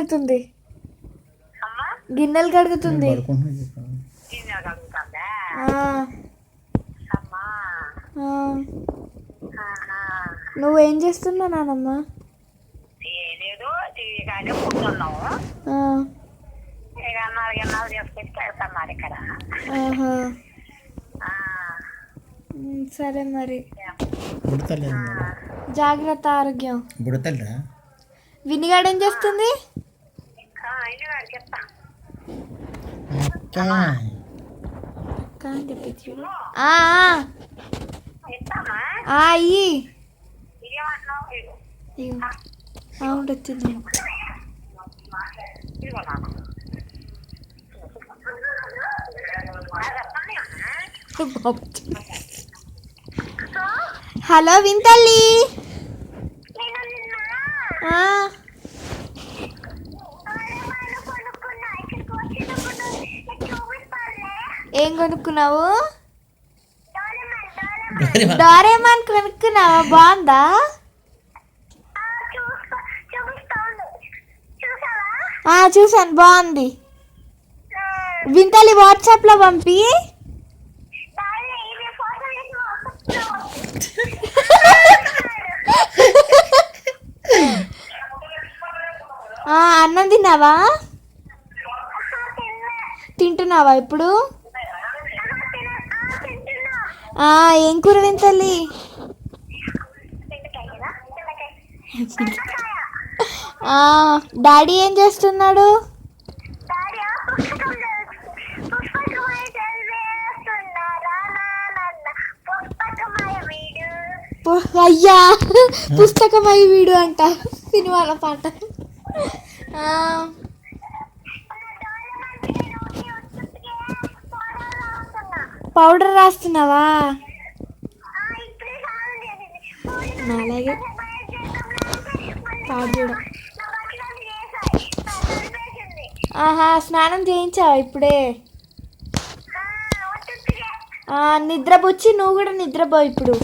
కడుగుతుంది. గిన్నెలు కడుగుతుంది. నువ్వేం చేస్తున్నా నానమ్మా? సరే మరి. జాగ్రత్త ఆరోగ్యం. విని వినిగాడు ఏం చేస్తుంది? అక్క అని చెప్పి చూడు అయ్యి అవును వచ్చింది హలో వింతల్లి ఏం కొనుక్కున్నావు? డోరేమాన్. కొనుక్కున్నావా? బాగుందా? చూసాను బాగుంది. వింతలి వాట్సాప్లో పంపి. అన్నం తిన్నావా? తింటున్నావా ఇప్పుడు? ఏం కూర వింతల్లి డాడీ ఏం చేస్తున్నాడు? అయ్యా పుస్తకమై వీడు అంట సినిమాల పాట. పౌడర్ రాస్తున్నావా? అలాగే ఆహా స్నానం చేయించావా ఇప్పుడే? నిద్రపోచ్చి నువ్వు కూడా నిద్రపో ఇప్పుడు.